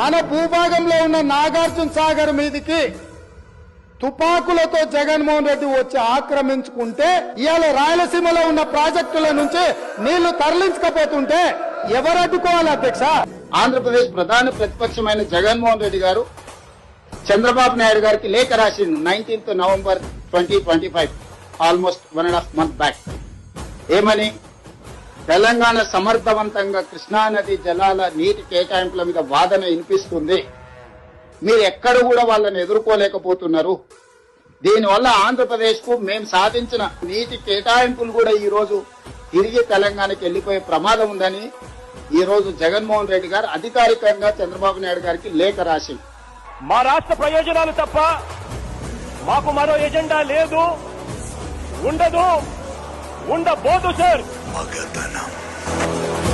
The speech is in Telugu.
మన భూభాగంలో ఉన్న నాగార్జున సాగర్ మీదికి తుపాకులతో జగన్మోహన్ రెడ్డి వచ్చి ఆక్రమించుకుంటే ఇవాళ రాయలసీమలో ఉన్న ప్రాజెక్టుల నుంచి నీళ్ళు తరలించకపోతుంటే ఎవరు అడ్డుకోవాలి అధ్యక్ష? ఆంధ్రప్రదేశ్ ప్రధాన ప్రతిపక్షమైన జగన్మోహన్ రెడ్డి గారు చంద్రబాబు నాయుడు గారికి లేఖ రాసింది nineteenth November twenty twenty five almost one and half month back. ఏమని? తెలంగాణ సమర్థవంతంగా కృష్ణా నది జలాల నీటి కేటాయింపుల మీద వాదన వినిపిస్తుంది. మీరు ఎక్కడ కూడా వాళ్ళని ఎదుర్కోలేకపోతున్నారు. దీనివల్ల ఆంధ్రప్రదేశ్కు మేము సాధించిన నీటి కేటాయింపులు కూడా ఈ రోజు తిరిగి తెలంగాణకి వెళ్ళిపోయే ప్రమాదం ఉందని ఈ రోజు జగన్మోహన్ రెడ్డి గారు అధికారికంగా చంద్రబాబు నాయుడు గారికి లేఖ రాసి మా రాష్ట్ర ప్రయోజనాలు తప్ప మాకు మరో ఎజెండా లేదు. ఉండదు. ఉండబోదు సార్. Magadana.